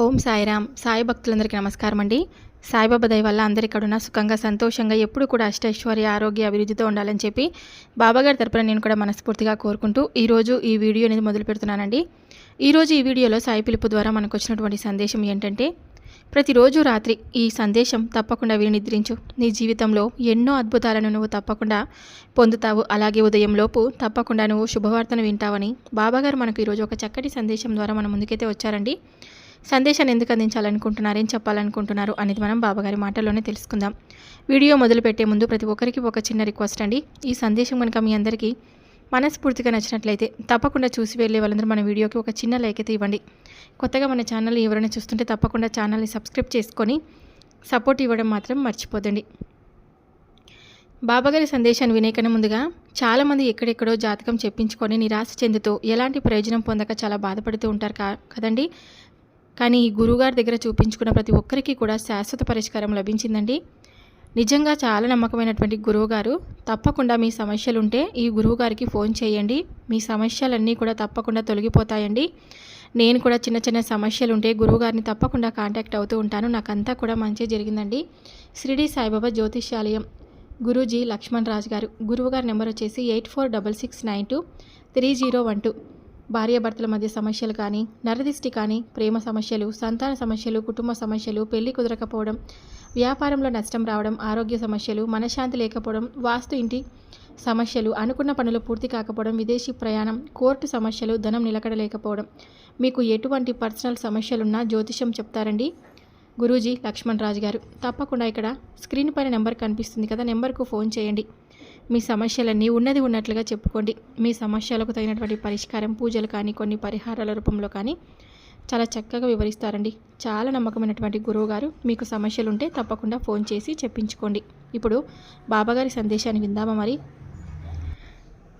ఓం సాయిరామ్. సాయి భక్తులందరికీ నమస్కారం అండి. సాయిబాబా దయ వల్ల అందరి కడున సుఖంగా సంతోషంగా ఎప్పుడు కూడా అష్టైశ్వర్య ఆరోగ్య అభివృద్ధితో ఉండాలని చెప్పి బాబాగారి తరపున నేను కూడా మనస్ఫూర్తిగా కోరుకుంటూ ఈరోజు ఈ వీడియో అనేది మొదలు పెడుతున్నానండి. ఈరోజు ఈ వీడియోలో సాయి పిలుపు ద్వారా మనకు వచ్చినటువంటి సందేశం ఏంటంటే ప్రతిరోజు రాత్రి ఈ సందేశం తప్పకుండా విని నిద్రించు. నీ జీవితంలో ఎన్నో అద్భుతాలను నువ్వు తప్పకుండా పొందుతావు. అలాగే ఉదయం లోపు తప్పకుండా నువ్వు శుభవార్తను వింటావని బాబాగారు మనకు ఈరోజు ఒక చక్కటి సందేశం ద్వారా మన ముందుకైతే వచ్చారండి. సందేశాన్ని ఎందుకు అందించాలనుకుంటున్నారు ఏం చెప్పాలనుకుంటున్నారు అనేది మనం బాబాగారి మాటల్లోనే తెలుసుకుందాం. వీడియో మొదలుపెట్టే ముందు ప్రతి ఒక్కరికి ఒక చిన్న రిక్వెస్ట్ అండి. ఈ సందేశం కనుక మీ అందరికీ మనస్ఫూర్తిగా నచ్చినట్లయితే తప్పకుండా చూసి వెళ్ళే వాళ్ళందరూ మన వీడియోకి ఒక చిన్న లైక్ అయితే ఇవ్వండి. కొత్తగా మన ఛానల్ ఎవరైనా చూస్తుంటే తప్పకుండా ఛానల్ని సబ్స్క్రైబ్ చేసుకొని సపోర్ట్ ఇవ్వడం మాత్రం మర్చిపోదండి బాబాగారి సందేశాన్ని వినేకన ముందుగా చాలామంది ఎక్కడెక్కడో జాతకం చెప్పించుకొని నిరాశ చెందుతూ ఎలాంటి ప్రయోజనం పొందక చాలా బాధపడుతూ ఉంటారు కా కదండి? కానీ ఈ గురువుగారి దగ్గర చూపించుకున్న ప్రతి ఒక్కరికి కూడా శాశ్వత పరిష్కారం లభించిందండి. నిజంగా చాలా నమ్మకమైనటువంటి గురువుగారు. తప్పకుండా మీ సమస్యలుంటే ఈ గురువుగారికి ఫోన్ చేయండి. మీ సమస్యలన్నీ కూడా తప్పకుండా తొలగిపోతాయండి. నేను కూడా చిన్న చిన్న సమస్యలు ఉంటే గురువుగారిని తప్పకుండా కాంటాక్ట్ అవుతూ ఉంటాను. నాకంతా కూడా మంచి జరిగిందండి. షిరిడి సాయిబాబా జ్యోతిష్యాలయం. గురూజీ లక్ష్మణ్ రాజు గారు. గురువుగారి నెంబర్ వచ్చేసి eight four double six nine two three zero one two. భార్యాభర్తల మధ్య సమస్యలు కానీ నరదిష్టి కానీ ప్రేమ సమస్యలు సంతాన సమస్యలు కుటుంబ సమస్యలు పెళ్ళి కుదరకపోవడం వ్యాపారంలో నష్టం రావడం ఆరోగ్య సమస్యలు మనశ్శాంతి లేకపోవడం వాస్తు ఇంటి సమస్యలు అనుకున్న పనులు పూర్తి కాకపోవడం విదేశీ ప్రయాణం కోర్టు సమస్యలు ధనం నిలకడలేకపోవడం. మీకు ఎటువంటి పర్సనల్ సమస్యలున్నా జ్యోతిషం చెప్తారండి. గురూజీ లక్ష్మణ్ రాజు గారు. తప్పకుండా ఇక్కడ స్క్రీన్ పైన నెంబర్ కనిపిస్తుంది కదా నెంబర్కు ఫోన్ చేయండి. మీ సమస్యలన్నీ ఉన్నది ఉన్నట్లుగా చెప్పుకోండి. మీ సమస్యలకు తగినటువంటి పరిష్కారం పూజలు కానీ కొన్ని పరిహారాల రూపంలో కానీ చాలా చక్కగా వివరిస్తారండి. చాలా నమ్మకమైనటువంటి గురువు గారు మీకు సమస్యలు ఉంటే తప్పకుండా ఫోన్ చేసి చెప్పించుకోండి. ఇప్పుడు బాబాగారి సందేశాన్ని విందామా మరి?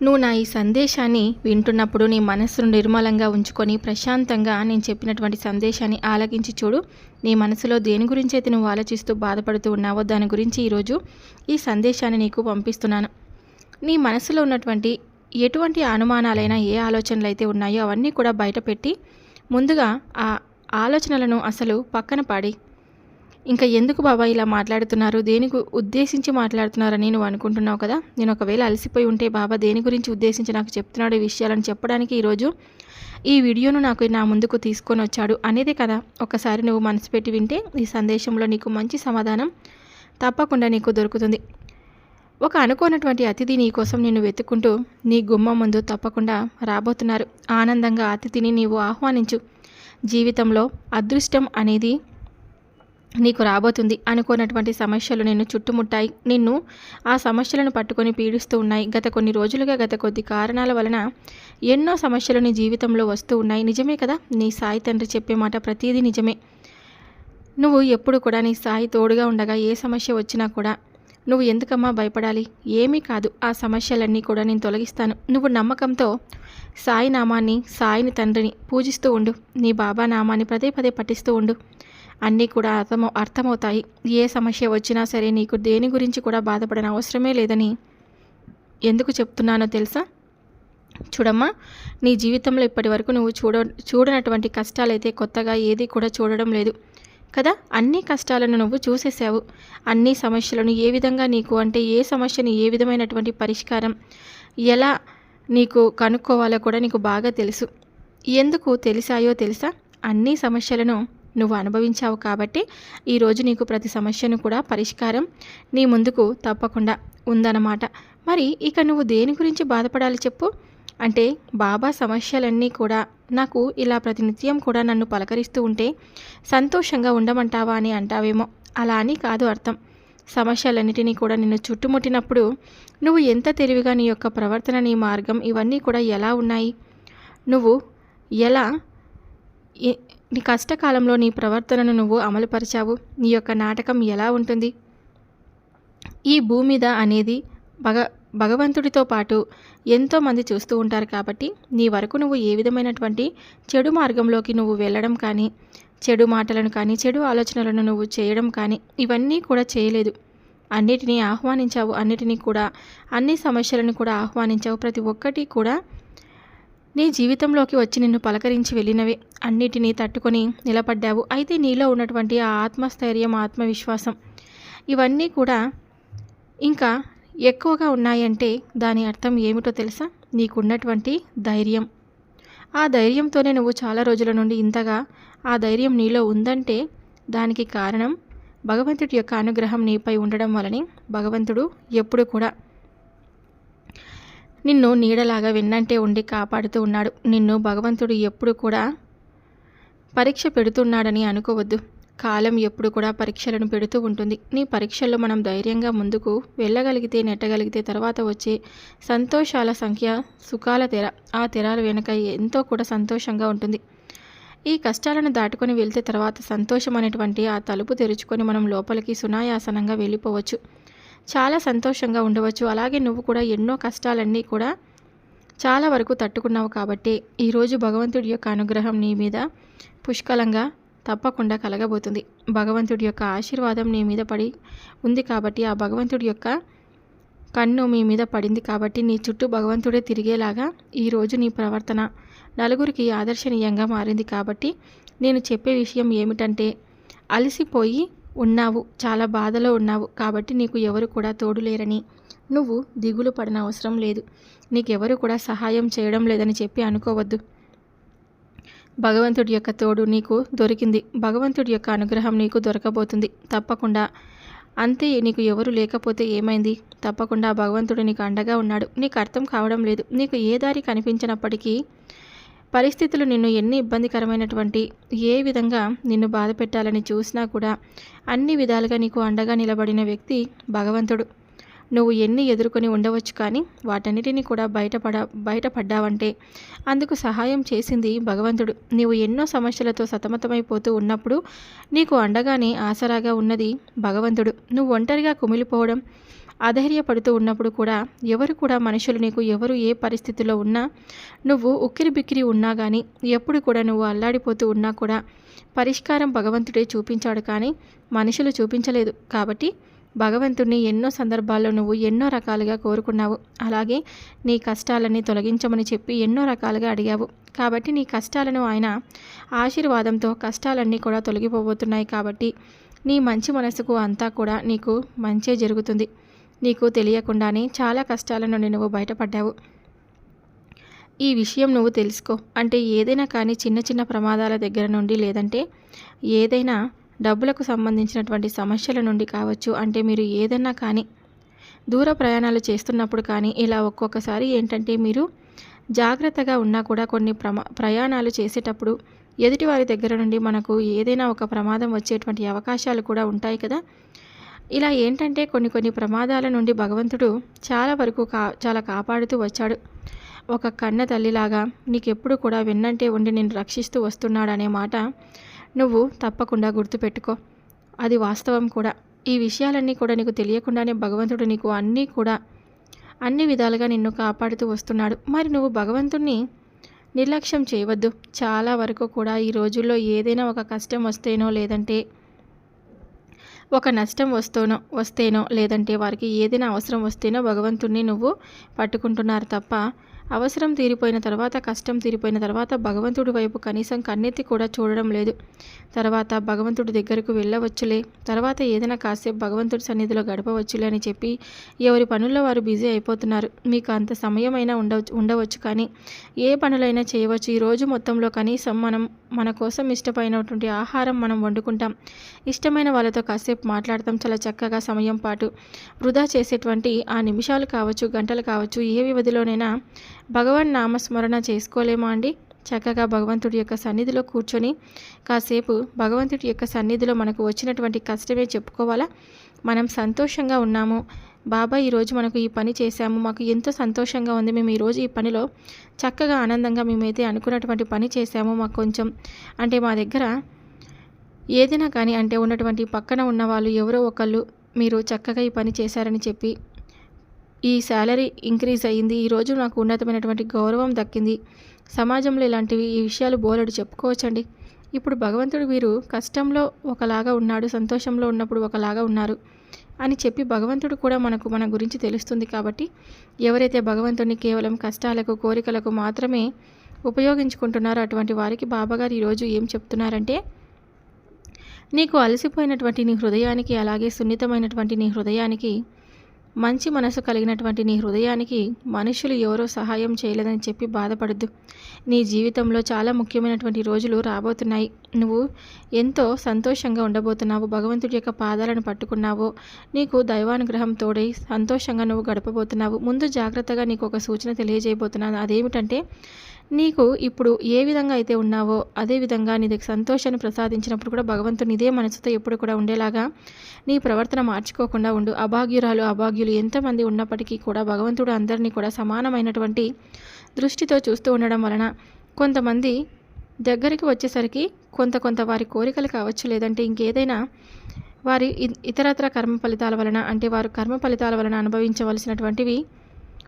నువ్వు నా ఈ సందేశాన్ని వింటున్నప్పుడు నీ మనస్సును నిర్మలంగా ఉంచుకొని ప్రశాంతంగా నేను చెప్పినటువంటి సందేశాన్ని ఆలకించి చూడు. నీ మనసులో దేని గురించి అయితే నువ్వు ఆలోచిస్తూ బాధపడుతూ ఉన్నావో దాని గురించి ఈరోజు ఈ సందేశాన్ని నీకు పంపిస్తున్నాను. నీ మనసులో ఉన్నటువంటి ఎటువంటి అనుమానాలైనా ఏ ఆలోచనలు అయితే ఉన్నాయో అవన్నీ కూడా బయటపెట్టి ముందుగా ఆ ఆలోచనలను అసలు పక్కన పాడి. ఇంకా ఎందుకు బాబా ఇలా మాట్లాడుతున్నారు? దేనికి ఉద్దేశించి మాట్లాడుతున్నారని నువ్వు అనుకుంటున్నావు కదా? నేను ఒకవేళ అలసిపోయి ఉంటే బాబా దేని గురించి ఉద్దేశించి నాకు చెప్తున్నాడు ఈ విషయాలను చెప్పడానికి ఈరోజు ఈ వీడియోను నాకు నా ముందుకు తీసుకొని వచ్చాడు అనేదే కదా. ఒకసారి నువ్వు మనసు పెట్టి వింటే ఈ సందేశంలో నీకు మంచి సమాధానం తప్పకుండా నీకు దొరుకుతుంది. ఒక అనుకోనటువంటి అతిథి నీ కోసం నిన్ను వెతుక్కుంటూ నీ గుమ్మం ముందు తప్పకుండా రాబోతున్నారు. ఆనందంగా అతిథిని నీవు ఆహ్వానించు. జీవితంలో అదృష్టం అనేది నీకు రాబోతుంది. అనుకోనటువంటి సమస్యలు నిన్ను చుట్టుముట్టాయి. నిన్ను ఆ సమస్యలను పట్టుకొని పీడిస్తూ ఉన్నాయి. గత కొన్ని రోజులుగా గత కొద్ది కారణాల వలన ఎన్నో సమస్యలు నీ జీవితంలో వస్తూ ఉన్నాయి. నిజమే కదా? నీ సాయి తండ్రి చెప్పే మాట ప్రతిదీ నిజమే. నువ్వు ఎప్పుడు కూడా నీ సాయి తోడుగా ఉండగా ఏ సమస్య వచ్చినా కూడా నువ్వు ఎందుకమ్మా భయపడాలి? ఏమీ కాదు. ఆ సమస్యలన్నీ కూడా నేను తొలగిస్తాను. నువ్వు నమ్మకంతో సాయి నామాన్ని సాయిని తండ్రిని పూజిస్తూ ఉండు. నీ బాబా నామాన్ని పదే పదే పఠిస్తూ ఉండు. అన్నీ కూడా అర్థమ అర్థమవుతాయి. ఏ సమస్య వచ్చినా సరే నీకు దేని గురించి కూడా బాధపడని అవసరమే లేదని ఎందుకు చెప్తున్నానో తెలుసా? చూడమ్మా నీ జీవితంలో ఇప్పటి వరకు నువ్వు చూడ చూడనటువంటి కష్టాలైతే కొత్తగా ఏది కూడా చూడడం లేదు. కదా? అన్ని కష్టాలను నువ్వు చూసేసావు అన్ని సమస్యలను ఏ విధంగా నీకు అంటే ఏ సమస్యని ఏ విధమైనటువంటి పరిష్కారం ఎలా నీకు కనుక్కోవాలో కూడా నీకు బాగా తెలుసు. ఎందుకు తెలిసాయో తెలుసా? అన్ని సమస్యలను నువ్వు అనుభవించావు కాబట్టి ఈరోజు నీకు ప్రతి సమస్యను కూడా పరిష్కారం నీ ముందుకు తప్పకుండా ఉందన్నమాట. మరి ఇక నువ్వు దేని గురించి బాధపడాలి చెప్పు? అంటే బాబా సమస్యలన్నీ కూడా నాకు ఇలా ప్రతినిత్యం కూడా నన్ను పలకరిస్తూ ఉంటే సంతోషంగా ఉండమంటావా అని అంటావేమో. అలా అని కాదు అర్థం. సమస్యలన్నిటినీ కూడా నిన్ను చుట్టుముట్టినప్పుడు నువ్వు ఎంత తెలివిగా నీ యొక్క ప్రవర్తన నీ మార్గం ఇవన్నీ కూడా ఎలా ఉన్నాయి? నువ్వు ఎలా నీ కష్టకాలంలో నీ ప్రవర్తనను నువ్వు అమలుపరిచావు? నీ యొక్క నాటకం ఎలా ఉంటుంది? ఈ భూమి మీద అనేది భగ భగవంతుడితో పాటు ఎంతోమంది చూస్తూ ఉంటారు కాబట్టి నీ వరకు నువ్వు ఏ విధమైనటువంటి చెడు మార్గంలోకి నువ్వు వెళ్ళడం కానీ చెడు మాటలను కానీ చెడు ఆలోచనలను నువ్వు చేయడం కానీ ఇవన్నీ కూడా చేయలేదు. అన్నిటినీ ఆహ్వానించావు అన్నిటినీ కూడా అన్ని సమస్యలను కూడా ఆహ్వానించావు. ప్రతి ఒక్కటి కూడా నీ జీవితంలోకి వచ్చి నిన్ను పలకరించి వెళ్ళినవి. అన్నిటినీ తట్టుకొని నిలబడ్డావు. అయితే నీలో ఉన్నటువంటి ఆ ఆత్మస్థైర్యం ఆత్మవిశ్వాసం ఇవన్నీ కూడా ఇంకా ఎక్కువగా ఉన్నాయంటే దాని అర్థం ఏమిటో తెలుసా? నీకున్నటువంటి ధైర్యం. ఆ ధైర్యంతోనే నువ్వు చాలా రోజుల నుండి ఇంతగా ఆ ధైర్యం నీలో ఉందంటే దానికి కారణం భగవంతుడి యొక్క అనుగ్రహం నీపై ఉండడం వలని భగవంతుడు ఎప్పుడు కూడా నిన్ను నీడలాగా వెన్నంటే ఉండి కాపాడుతూ ఉన్నాడు. నిన్ను భగవంతుడు ఎప్పుడు కూడా పరీక్ష పెడుతున్నాడని అనుకోవద్దు. కాలం ఎప్పుడు కూడా పరీక్షలను పెడుతూ ఉంటుంది. నీ పరీక్షల్లో మనం ధైర్యంగా ముందుకు వెళ్ళగలిగితే నెట్టగలిగితే తర్వాత వచ్చే సంతోషాల సంఖ్య సుఖాల తెర ఆ తెరాల వెనుక ఎంతో కూడా సంతోషంగా ఉంటుంది. ఈ కష్టాలను దాటుకొని వెళ్తే తర్వాత సంతోషం అనేటువంటి ఆ తలుపు తెరుచుకొని మనం లోపలికి సునాయాసనంగా వెళ్ళిపోవచ్చు. చాలా సంతోషంగా ఉండవచ్చు. అలాగే నువ్వు కూడా ఎన్నో కష్టాలన్నీ కూడా చాలా వరకు తట్టుకున్నావు కాబట్టి ఈరోజు భగవంతుడి యొక్క అనుగ్రహం నీ మీద పుష్కలంగా తప్పకుండా కలగబోతుంది. భగవంతుడి యొక్క ఆశీర్వాదం నీ మీద పడి ఉంది కాబట్టి ఆ భగవంతుడి యొక్క కన్ను మీ మీద పడింది కాబట్టి నీ చుట్టూ భగవంతుడే తిరిగేలాగా ఈరోజు నీ ప్రవర్తన నలుగురికి ఆదర్శనీయంగా మారింది కాబట్టి నేను చెప్పే విషయం ఏమిటంటే అలసిపోయి ఉన్నావు చాలా బాధలో ఉన్నావు కాబట్టి నీకు ఎవరు కూడా తోడు లేరని. నువ్వు దిగులు పడిన అవసరం లేదు. నీకెవరు కూడా సహాయం చేయడం లేదని చెప్పి అనుకోవద్దు. భగవంతుడి యొక్క తోడు నీకు దొరికింది. భగవంతుడి యొక్క అనుగ్రహం నీకు దొరకబోతుంది. తప్పకుండా. అంతే నీకు ఎవరు లేకపోతే ఏమైంది? తప్పకుండా భగవంతుడు నీకు అండగా ఉన్నాడు. నీకు అర్థం కావడం లేదు. నీకు ఏ దారి కనిపించినప్పటికీ పరిస్థితులు నిన్ను ఎన్ని ఇబ్బందికరమైనటువంటి ఏ విధంగా నిన్ను బాధ పెట్టాలని చూసినా కూడా అన్ని విధాలుగా నీకు అండగా నిలబడిన వ్యక్తి భగవంతుడు. నువ్వు ఎన్ని ఎదుర్కొని ఉండవచ్చు కానీ వాటన్నిటిని కూడా బయటపడ బయటపడ్డావంటే అందుకు సహాయం చేసింది భగవంతుడు. నీవు ఎన్నో సమస్యలతో సతమతమైపోతూ ఉన్నప్పుడు నీకు అండగానే ఆసరాగా ఉన్నది భగవంతుడు. నువ్వు ఒంటరిగా కుమిలిపోవడం అధైర్యపడుతూ ఉన్నప్పుడు కూడా ఎవరు కూడా మనుషులు నీకు ఎవరు ఏ పరిస్థితిలో ఉన్నా నువ్వు ఉక్కిరి బిక్కిరి ఉన్నా కానీ ఎప్పుడు కూడా నువ్వు అల్లాడిపోతూ ఉన్నా కూడా పరిష్కారం భగవంతుడే చూపించాడు కానీ మనుషులు చూపించలేదు. కాబట్టి భగవంతుణ్ణి ఎన్నో సందర్భాల్లో నువ్వు ఎన్నో రకాలుగా కోరుకున్నావు. అలాగే నీ కష్టాలన్నీ తొలగించమని చెప్పి ఎన్నో రకాలుగా అడిగావు. కాబట్టి నీ కష్టాలను ఆయన ఆశీర్వాదంతో కష్టాలన్నీ కూడా తొలగిపోబోతున్నాయి కాబట్టి నీ మంచి మనసుకు అంతా కూడా నీకు మంచే జరుగుతుంది. నీకు తెలియకుండానే చాలా కష్టాల నుండి నువ్వు బయటపడ్డావు. ఈ విషయం నువ్వు తెలుసుకో. అంటే ఏదైనా కానీ చిన్న చిన్న ప్రమాదాల దగ్గర నుండి లేదంటే ఏదైనా డబ్బులకు సంబంధించినటువంటి సమస్యల నుండి కావచ్చు అంటే మీరు ఏదైనా కానీ దూర ప్రయాణాలు చేస్తున్నప్పుడు కానీ ఇలా ఒక్కొక్కసారి ఏంటంటే మీరు జాగ్రత్తగా ఉన్నా కూడా కొన్ని ప్రమా ప్రయాణాలు చేసేటప్పుడు ఎదుటి వారి దగ్గర నుండి మనకు ఏదైనా ఒక ప్రమాదం వచ్చేటువంటి అవకాశాలు కూడా ఉంటాయి కదా. ఇలా ఏంటంటే కొన్ని కొన్ని ప్రమాదాల నుండి భగవంతుడు చాలా వరకు కా చాలా కాపాడుతూ వచ్చాడు. ఒక కన్న తల్లిలాగా నీకెప్పుడు కూడా వెన్నంటే ఉండి నేను రక్షిస్తూ వస్తున్నాడనే మాట నువ్వు తప్పకుండా గుర్తుపెట్టుకో. అది వాస్తవం కూడా. ఈ విషయాలన్నీ కూడా నీకు తెలియకుండానే భగవంతుడు నీకు అన్నీ కూడా అన్ని విధాలుగా నిన్ను కాపాడుతూ వస్తున్నాడు. మరి నువ్వు భగవంతుణ్ణి నిర్లక్ష్యం చేయవద్దు. చాలా వరకు కూడా ఈ రోజుల్లో ఏదైనా ఒక కష్టం వస్తేనో లేదంటే ఒక నష్టం వస్తేనో వస్తేనో లేదంటే వారికి ఏదైనా అవసరం వస్తేనో భగవంతుణ్ణి నువ్వు పట్టుకుంటున్నారు తప్ప అవసరం తీరిపోయిన తర్వాత కష్టం తీరిపోయిన తర్వాత భగవంతుడి వైపు కనీసం కన్నెత్తి కూడా చూడడం లేదు. తర్వాత భగవంతుడి దగ్గరకు వెళ్ళవచ్చులే. తర్వాత ఏదైనా కాసేపు భగవంతుడి సన్నిధిలో గడపవచ్చులే అని చెప్పి ఎవరి పనుల్లో వారు బిజీ అయిపోతున్నారు. మీకు అంత సమయమైనా ఉండవచ్చు ఉండవచ్చు కానీ ఏ పనులైనా చేయవచ్చు. ఈ రోజు మొత్తంలో కనీసం మనం మన కోసం ఇష్టమైనటువంటి ఆహారం మనం వండుకుంటాం. ఇష్టమైన వాళ్ళతో కాసేపు మాట్లాడతాం. చాలా చక్కగా సమయం పాటు వృధా చేసేటువంటి ఆ నిమిషాలు కావచ్చు గంటలు కావచ్చు ఏ వ్యవధిలోనైనా భగవాన్ నామస్మరణ చేసుకోలేమా అండి? చక్కగా భగవంతుడి యొక్క సన్నిధిలో కూర్చొని కాసేపు భగవంతుడి యొక్క సన్నిధిలో మనకు వచ్చినటువంటి కష్టమే చెప్పుకోవాలా? మనం సంతోషంగా ఉన్నాము. బాబా ఈరోజు మనకు ఈ పని చేశాము. మాకు ఎంతో సంతోషంగా ఉంది. మేము ఈరోజు ఈ పనిలో చక్కగా ఆనందంగా మేమైతే అనుకున్నటువంటి పని చేశాము. మాకు కొంచెం అంటే మా దగ్గర ఏదైనా కానీ అంటే ఉన్నటువంటి పక్కన ఉన్న వాళ్ళు ఎవరో ఒకళ్ళు మీరు చక్కగా ఈ పని చేశారని చెప్పి ఈ శాలరీ ఇంక్రీజ్ అయ్యింది. ఈరోజు నాకు ఉన్నతమైనటువంటి గౌరవం దక్కింది. సమాజంలో ఇలాంటివి ఈ విషయాలు బోలెడు చెప్పుకోవచ్చండి. ఇప్పుడు భగవంతుడు వీరు కష్టంలో ఒకలాగా ఉన్నాడు సంతోషంలో ఉన్నప్పుడు ఒకలాగా ఉన్నారు అని చెప్పి భగవంతుడు కూడా మనకు మన గురించి తెలుస్తుంది కాబట్టి ఎవరైతే భగవంతుడిని కేవలం కష్టాలకు కోరికలకు మాత్రమే ఉపయోగించుకుంటున్నారో అటువంటి వారికి బాబాగారు ఈరోజు ఏం చెప్తున్నారంటే నీకు అలసిపోయినటువంటి నీ హృదయానికి అలాగే సున్నితమైనటువంటి నీ హృదయానికి మంచి మనసు కలిగినటువంటి నీ హృదయానికి మనుషులు ఎవరో సహాయం చేయలేదని చెప్పి బాధపడద్దు. నీ జీవితంలో చాలా ముఖ్యమైనటువంటి రోజులు రాబోతున్నాయి. నువ్వు ఎంతో సంతోషంగా ఉండబోతున్నావు. భగవంతుడి యొక్క పాదాలను పట్టుకున్నావు. నీకు దైవానుగ్రహం తోడై సంతోషంగా నువ్వు గడపబోతున్నావు. ముందు జాగ్రత్తగా నీకు ఒక సూచన తెలియజేయబోతున్నాను. అదేమిటంటే నీకు ఇప్పుడు ఏ విధంగా అయితే ఉన్నావో అదే విధంగా నీ దగ్గర సంతోషాన్ని ప్రసాదించినప్పుడు కూడా భగవంతుని ఇదే మనసుతో ఎప్పుడు కూడా ఉండేలాగా నీ ప్రవర్తన మార్చుకోకుండా ఉండు. అభాగ్యురాలు అభాగ్యులు ఎంతమంది ఉన్నప్పటికీ కూడా భగవంతుడు అందరినీ కూడా సమానమైనటువంటి దృష్టితో చూస్తూ ఉండడం వలన కొంతమంది దగ్గరికి వచ్చేసరికి కొంత కొంత వారి కోరికలు కావచ్చు లేదంటే ఇంకేదైనా వారి ఇతరత్ర కర్మ ఫలితాల వలన అంటే వారు కర్మ ఫలితాల వలన అనుభవించవలసినటువంటివి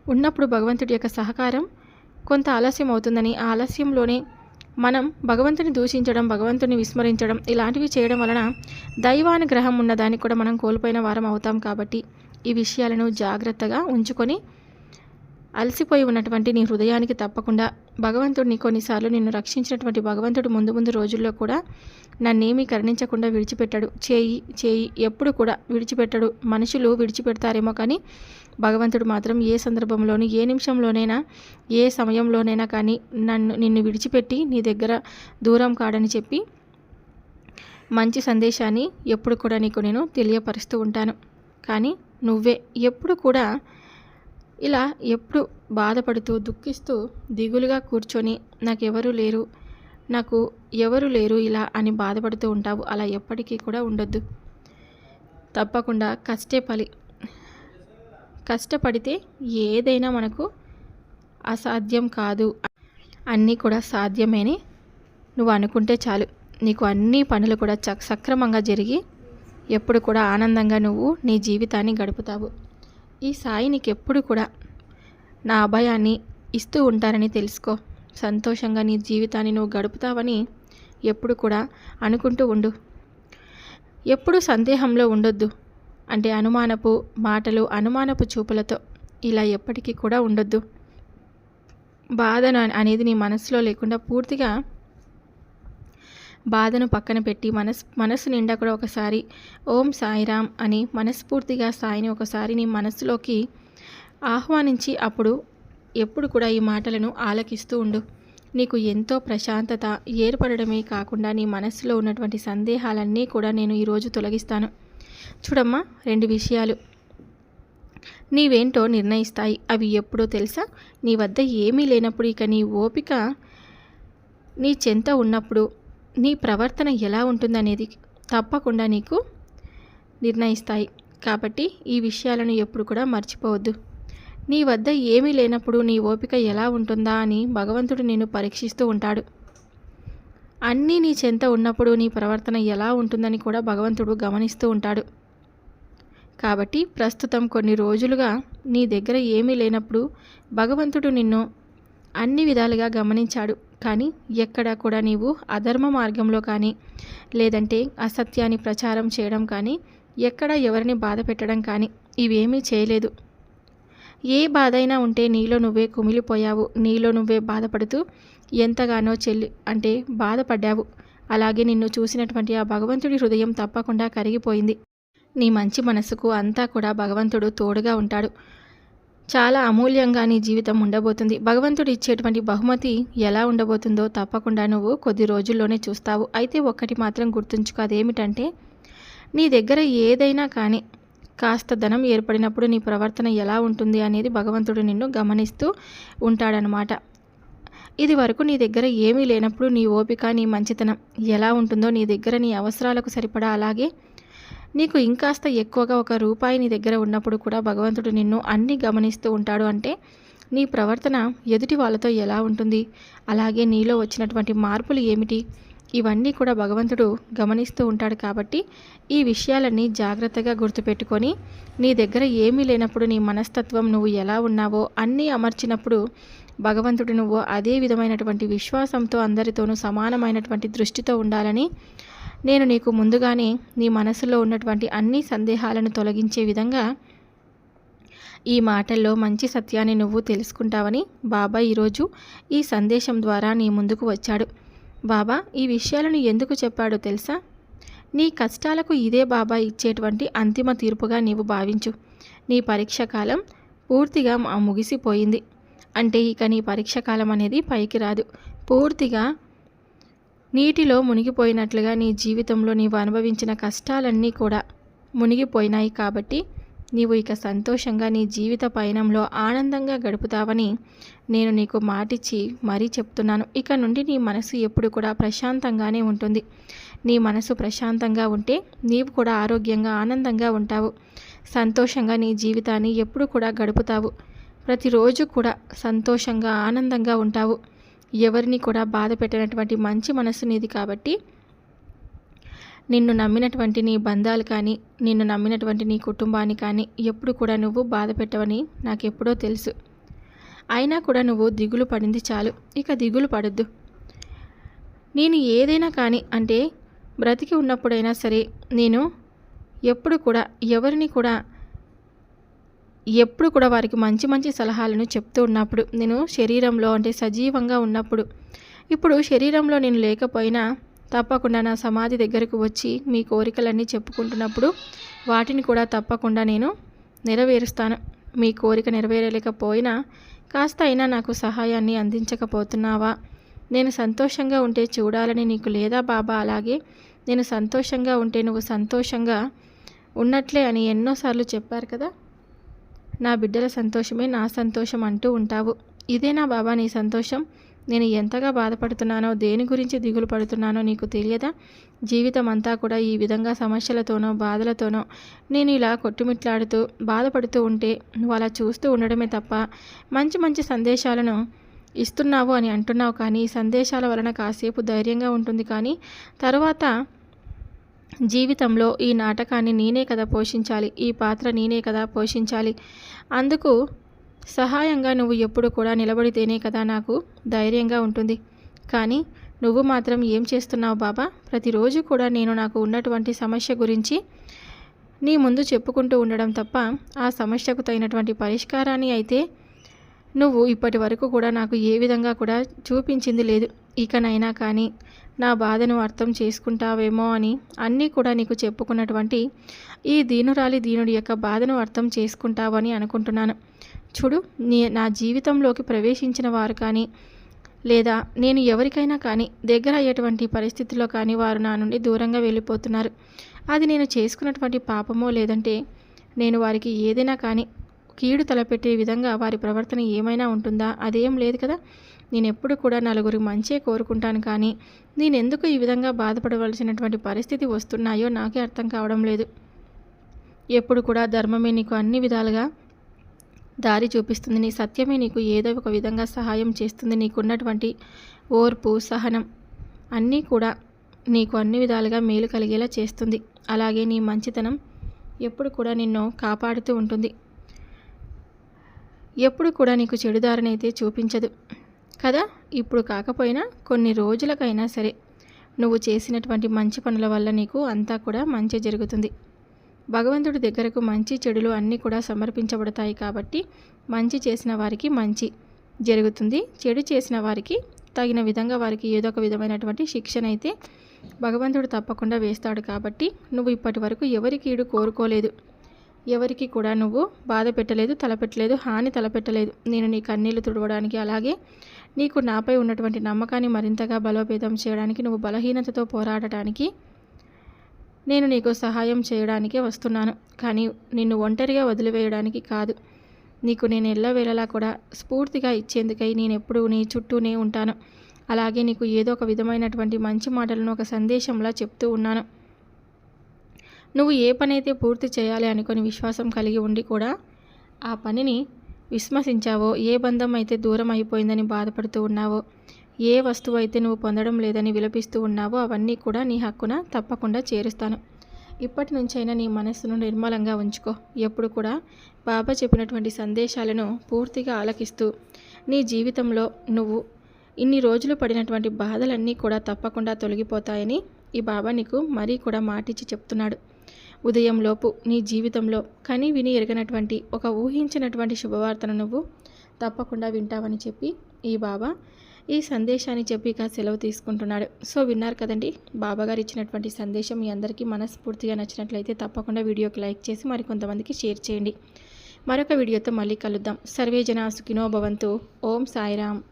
ఉన్నప్పుడు భగవంతుడి యొక్క సహకారం కొంత ఆలస్యం అవుతుందని ఆ ఆలస్యంలోనే మనం భగవంతుని దూషించడం భగవంతుని విస్మరించడం ఇలాంటివి చేయడం వలన దైవానుగ్రహం ఉన్నదానికి కూడా మనం కోల్పోయిన వారం అవుతాం కాబట్టి ఈ విషయాలను జాగ్రత్తగా ఉంచుకొని అలసిపోయి ఉన్నటువంటి నీ హృదయానికి తప్పకుండా భగవంతుడిని కొన్నిసార్లు నిన్ను రక్షించినటువంటి భగవంతుడు ముందు ముందు రోజుల్లో కూడా నన్నేమీ కరుణించకుండా విడిచిపెట్టాడు. చేయి చేయి ఎప్పుడు కూడా విడిచిపెట్టాడు. మనుషులు విడిచిపెడతారేమో కానీ భగవంతుడు మాత్రం ఏ సందర్భంలోనూ ఏ నిమిషంలోనైనా ఏ సమయంలోనైనా కానీ నన్ను నిన్ను విడిచిపెట్టి నీ దగ్గర దూరం కాడని చెప్పి మంచి సందేశాన్ని ఎప్పుడు కూడా నీకు నేను తెలియపరుస్తూ ఉంటాను. కానీ నువ్వే ఎప్పుడు కూడా ఇలా ఎప్పుడు బాధపడుతూ దుఃఖిస్తూ దిగులుగా కూర్చొని నాకెవరూ లేరు. నాకు ఎవరు లేరు ఇలా అని బాధపడుతూ ఉంటావు. అలా ఎప్పటికీ కూడా ఉండొద్దు. తప్పకుండా కష్టే పలి కష్టపడితే ఏదైనా మనకు అసాధ్యం కాదు. అన్నీ కూడా సాధ్యమేని నువ్వు అనుకుంటే చాలు. నీకు అన్ని పనులు కూడా చ సక్రమంగా జరిగి ఎప్పుడు కూడా ఆనందంగా నువ్వు నీ జీవితాన్ని గడుపుతావు. ఈ సాయి నీకు ఎప్పుడు కూడా నా అభయాన్ని ఇస్తూ ఉంటారని తెలుసుకో. సంతోషంగా నీ జీవితాన్ని నువ్వు గడుపుతావని ఎప్పుడు కూడా అనుకుంటూ ఉండు. ఎప్పుడు సందేహంలో ఉండొద్దు. అంటే అనుమానపు మాటలు అనుమానపు చూపులతో ఇలా ఎప్పటికీ కూడా ఉండొద్దు. బాధను అనేది నీ మనసులో లేకుండా పూర్తిగా బాధను పక్కన పెట్టి మనస్ మనసు నిండా కూడా ఒకసారి ఓం సాయిరామ్ అని మనస్ఫూర్తిగా సాయిని ఒకసారి నీ మనసులోకి ఆహ్వానించి అప్పుడు ఎప్పుడు కూడా ఈ మాటలను ఆలకిస్తూ ఉండు. నీకు ఎంతో ప్రశాంతత ఏర్పడడమే కాకుండా నీ మనస్సులో ఉన్నటువంటి సందేహాలన్నీ కూడా నేను ఈరోజు తొలగిస్తాను. చూడమ్మా రెండు విషయాలు. నీవేంటో నిర్ణయిస్తాయి. అవి ఎప్పుడో తెలుసా? నీ వద్ద ఏమీ లేనప్పుడు ఇక నీ ఓపిక నీ చెంత ఉన్నప్పుడు నీ ప్రవర్తన ఎలా ఉంటుందనేది తప్పకుండా నీకు నిర్ణయిస్తాయి. కాబట్టి ఈ విషయాలను ఎప్పుడు కూడా మర్చిపోవద్దు. నీ వద్ద ఏమీ లేనప్పుడు నీ ఓపిక ఎలా ఉంటుందా అని భగవంతుడు నిన్ను పరీక్షిస్తూ ఉంటాడు. అన్నీ నీ చెంత ఉన్నప్పుడు నీ ప్రవర్తన ఎలా ఉంటుందని కూడా భగవంతుడు గమనిస్తూ ఉంటాడు. కాబట్టి ప్రస్తుతం కొన్ని రోజులుగా నీ దగ్గర ఏమీ లేనప్పుడు భగవంతుడు నిన్ను అన్ని విధాలుగా గమనించాడు. కానీ ఎక్కడా కూడా నీవు అధర్మ మార్గంలో కానీ లేదంటే అసత్యాన్ని ప్రచారం చేయడం కానీ ఎక్కడ ఎవరిని బాధ పెట్టడం కానీ ఇవేమీ చేయలేదు. ఏ బాధ అయినా ఉంటే నీలో నువ్వే కుమిలిపోయావు. నీలో నువ్వే బాధపడుతూ ఎంతగానో చెల్లి అంటే బాధపడ్డావు. అలాగే నిన్ను చూసినటువంటి ఆ భగవంతుడి హృదయం తప్పకుండా కరిగిపోయింది. నీ మంచి మనసుకు అంతా కూడా భగవంతుడు తోడుగా ఉంటాడు. చాలా అమూల్యంగా నీ జీవితం ఉండబోతుంది. భగవంతుడు ఇచ్చేటువంటి బహుమతి ఎలా ఉండబోతుందో తప్పకుండా నువ్వు కొద్ది రోజుల్లోనే చూస్తావు. అయితే ఒక్కటి మాత్రం గుర్తుంచుకో అదేమిటంటే నీ దగ్గర ఏదైనా కానీ కాస్త ధనం ఏర్పడినప్పుడు నీ ప్రవర్తన ఎలా ఉంటుంది అనేది భగవంతుడు నిన్ను గమనిస్తూ ఉంటాడనమాట ఇది వరకు నీ దగ్గర ఏమీ లేనప్పుడు నీ ఓపిక నీ మంచితనం ఎలా ఉంటుందో నీ దగ్గర నీ అవసరాలకు సరిపడా అలాగే నీకు ఇంకాస్త ఎక్కువగా ఒక రూపాయి నీ దగ్గర ఉన్నప్పుడు కూడా భగవంతుడు నిన్ను అన్ని గమనిస్తూ ఉంటాడు అంటే నీ ప్రవర్తన ఎదుటి వాళ్ళతో ఎలా ఉంటుంది? అలాగే నీలో వచ్చినటువంటి మార్పులు ఏమిటి? ఇవన్నీ కూడా భగవంతుడు గమనిస్తూ ఉంటాడు కాబట్టి ఈ విషయాలన్నీ జాగ్రత్తగా గుర్తుపెట్టుకొని నీ దగ్గర ఏమీ లేనప్పుడు నీ మనస్తత్వం నువ్వు ఎలా ఉన్నావో అన్నీ అమర్చినప్పుడు భగవంతుడు నువ్వు అదే విధమైనటువంటి విశ్వాసంతో అందరితోనూ సమానమైనటువంటి దృష్టితో ఉండాలని నేను నీకు ముందుగానే నీ మనసులో ఉన్నటువంటి అన్ని సందేహాలను తొలగించే విధంగా ఈ మాటల్లో మంచి సత్యాన్ని నువ్వు తెలుసుకుంటావని బాబా ఈరోజు ఈ సందేశం ద్వారా నీ ముందుకు వచ్చాడు. బాబా ఈ విషయాలను ఎందుకు చెప్పాడో తెలుసా? నీ కష్టాలకు ఇదే బాబా ఇచ్చేటువంటి అంతిమ తీర్పుగా నీవు భావించు. నీ పరీక్ష కాలం పూర్తిగా ముగిసిపోయింది. అంటే ఇక నీ పరీక్ష కాలం అనేది పైకి రాదు. పూర్తిగా నీటిలో మునిగిపోయినట్లుగా నీ జీవితంలో నీవు అనుభవించిన కష్టాలన్నీ కూడా మునిగిపోయినాయి కాబట్టి నీవు ఇక సంతోషంగా నీ జీవిత పయనంలో ఆనందంగా గడుపుతావని నేను నీకు మాటిచ్చి మరీ చెప్తున్నాను. ఇక నుండి నీ మనసు ఎప్పుడు కూడా ప్రశాంతంగానే ఉంటుంది. నీ మనసు ప్రశాంతంగా ఉంటే నీవు కూడా ఆరోగ్యంగా ఆనందంగా ఉంటావు. సంతోషంగా నీ జీవితాన్ని ఎప్పుడు కూడా గడుపుతావు. ప్రతిరోజు కూడా సంతోషంగా ఆనందంగా ఉంటావు. ఎవరిని కూడా బాధ పెట్టినటువంటి మంచి మనసు నీది కాబట్టి నిన్ను నమ్మినటువంటి నీ బంధాలు కానీ నిన్ను నమ్మినటువంటి నీ కుటుంబాన్ని కానీ ఎప్పుడు కూడా నువ్వు బాధ పెట్టవని నాకు ఎప్పుడో తెలుసు. అయినా కూడా నువ్వు దిగులు పడింది చాలు. ఇక దిగులు పడద్దు. నేను ఏదైనా కానీ అంటే బ్రతికి ఉన్నప్పుడైనా సరే నేను ఎప్పుడు కూడా ఎవరిని కూడా ఎప్పుడు కూడా వారికి మంచి మంచి సలహాలను చెప్తూ ఉన్నప్పుడు నేను శరీరంలో అంటే సజీవంగా ఉన్నప్పుడు ఇప్పుడు శరీరంలో నేను లేకపోయినా తప్పకుండా నా సమాధి దగ్గరకు వచ్చి మీ కోరికలన్నీ చెప్పుకుంటున్నప్పుడు వాటిని కూడా తప్పకుండా నేను నెరవేరుస్తాను. మీ కోరిక నెరవేరలేకపోయినా కాస్త అయినా నాకు సహాయాన్ని అందించకపోతున్నావా? నేను సంతోషంగా ఉంటే చూడాలని నీకు లేదా బాబా? అలాగే నేను సంతోషంగా ఉంటే నువ్వు సంతోషంగా ఉన్నట్లే అని ఎన్నోసార్లు చెప్పారు కదా? నా బిడ్డల సంతోషమే నా సంతోషం అంటూ ఉంటావు. ఇదేనా బాబా నీ సంతోషం. నేను ఎంతగా బాధపడుతున్నానో దేని గురించి దిగులు పడుతున్నానో నీకు తెలియదా? జీవితం అంతా కూడా ఈ విధంగా సమస్యలతోనో బాధలతోనో నేను ఇలా కొట్టుమిట్లాడుతూ బాధపడుతూ ఉంటే నువ్వు అలా చూస్తూ ఉండడమే తప్ప మంచి మంచి సందేశాలను ఇస్తున్నావు అని అంటున్నావు. కానీ ఈ సందేశాల వలన కాసేపు ధైర్యంగా ఉంటుంది. కానీ తర్వాత జీవితంలో ఈ నాటకాన్ని నేనే కదా పోషించాలి ఈ పాత్ర నేనే కదా పోషించాలి. అందుకు సహాయంగా నువ్వు ఎప్పుడు కూడా నిలబడితేనే కదా నాకు ధైర్యంగా ఉంటుంది. కానీ నువ్వు మాత్రం ఏం చేస్తున్నావు బాబా? ప్రతిరోజు కూడా నేను నాకు ఉన్నటువంటి సమస్య గురించి నీ ముందు చెప్పుకుంటూ ఉండడం తప్ప ఆ సమస్యకు తగినటువంటి పరిష్కారాన్ని అయితే నువ్వు ఇప్పటి వరకు కూడా నాకు ఏ విధంగా కూడా చూపించింది లేదు. ఇకనైనా కానీ నా బాధను అర్థం చేసుకుంటావేమో అని అన్నీ కూడా నీకు చెప్పుకున్నటువంటి ఈ దీనురాలి దీనుడి యొక్క బాధను అర్థం చేసుకుంటావని అనుకుంటున్నాను. చూడు నీ నా జీవితంలోకి ప్రవేశించిన వారు కానీ లేదా నేను ఎవరికైనా కానీ దగ్గర అయ్యేటువంటి పరిస్థితుల్లో కానీ వారు నా నుండి దూరంగా వెళ్ళిపోతున్నారు. అది నేను చేసుకున్నటువంటి పాపమో లేదంటే నేను వారికి ఏదైనా కానీ కీడు తలపెట్టే విధంగా వారి ప్రవర్తన ఏమైనా ఉంటుందా? అదేం లేదు కదా. నేను ఎప్పుడు కూడా నలుగురు మంచే కోరుకుంటాను కానీ నేను ఎందుకు ఈ విధంగా బాధపడవలసినటువంటి పరిస్థితి వస్తున్నాయో నాకే అర్థం కావడం లేదు. ఎప్పుడు కూడా ధర్మమే నీకు అన్ని విధాలుగా దారి చూపిస్తుంది. నీ సత్యమే నీకు ఏదో ఒక విధంగా సహాయం చేస్తుంది. నీకున్నటువంటి ఓర్పు సహనం అన్నీ కూడా నీకు అన్ని విధాలుగా మేలు కలిగేలా చేస్తుంది. అలాగే నీ మంచితనం ఎప్పుడు కూడా నిన్ను కాపాడుతూ ఉంటుంది. ఎప్పుడు కూడా నీకు చెడుదారనైతే చూపించదు. కదా? ఇప్పుడు కాకపోయినా కొన్ని రోజులకైనా సరే. నువ్వు చేసినటువంటి మంచి పనుల వల్ల నీకు అంతా కూడా మంచి జరుగుతుంది. భగవంతుడి దగ్గరకు మంచి చెడులు అన్నీ కూడా సమర్పించబడతాయి కాబట్టి మంచి చేసిన వారికి మంచి జరుగుతుంది. చెడు చేసిన వారికి తగిన విధంగా వారికి ఏదో ఒక విధమైనటువంటి శిక్షణ అయితే భగవంతుడు తప్పకుండా వేస్తాడు కాబట్టి నువ్వు ఇప్పటి వరకు ఎవరికి కీడు కోరుకోలేదు. ఎవరికి కూడా నువ్వు బాధ పెట్టలేదు తలపెట్టలేదు హాని తలపెట్టలేదు. నేను నీ కన్నీళ్ళు తుడవడానికి అలాగే నీకు నాపై ఉన్నటువంటి నమ్మకాన్ని మరింతగా బలోపేతం చేయడానికి నువ్వు బలహీనతతో పోరాడటానికి నేను నీకు సహాయం చేయడానికే వస్తున్నాను. కానీ నిన్ను ఒంటరిగా వదిలివేయడానికి కాదు. నీకు నేను ఎల్లవేళలా కూడా స్ఫూర్తిగా ఇచ్చేందుకై నేను ఎప్పుడూ నీ చుట్టూనే ఉంటాను. అలాగే నీకు ఏదో ఒక విధమైనటువంటి మంచి మాటలను ఒక సందేశంలా చెప్తూ ఉన్నాను. నువ్వు ఏ పనైతే పూర్తి చేయాలి అనుకొని విశ్వాసం కలిగి ఉండి కూడా ఆ పనిని విస్మసించావో ఏ బంధం అయితే దూరం అయిపోయిందని బాధపడుతూ ఉన్నావో? ఏ వస్తువు అయితే నువ్వు పొందడం లేదని విలపిస్తూ ఉన్నావో అవన్నీ కూడా నీ హక్కున తప్పకుండా చేరుస్తాను. ఇప్పటి నుంచైనా నీ మనస్సును నిర్మలంగా ఉంచుకో. ఎప్పుడు కూడా బాబా చెప్పినటువంటి సందేశాలను పూర్తిగా ఆలకిస్తూ నీ జీవితంలో నువ్వు ఇన్ని రోజులు పడినటువంటి బాధలన్నీ కూడా తప్పకుండా తొలగిపోతాయని ఈ బాబా నీకు మరీ కూడా మాటిచ్చి చెప్తున్నాడు. ఉదయంలోపు నీ జీవితంలో కని విని ఎరగనటువంటి ఒక ఊహించినటువంటి శుభవార్తను నువ్వు తప్పకుండా వింటావని చెప్పి ఈ బాబా ఈ సందేశాన్ని చెప్పి ఇక సెలవు తీసుకుంటున్నాడు. సో విన్నారు కదండి బాబాగారు ఇచ్చినటువంటి సందేశం మీ అందరికీ మనస్ఫూర్తిగా నచ్చినట్లయితే తప్పకుండా వీడియోకి లైక్ చేసి మరికొంతమందికి షేర్ చేయండి. మరొక వీడియోతో మళ్ళీ కలుద్దాం. సర్వే జన సుఖినో భవంతు. ఓం సాయిరామ్.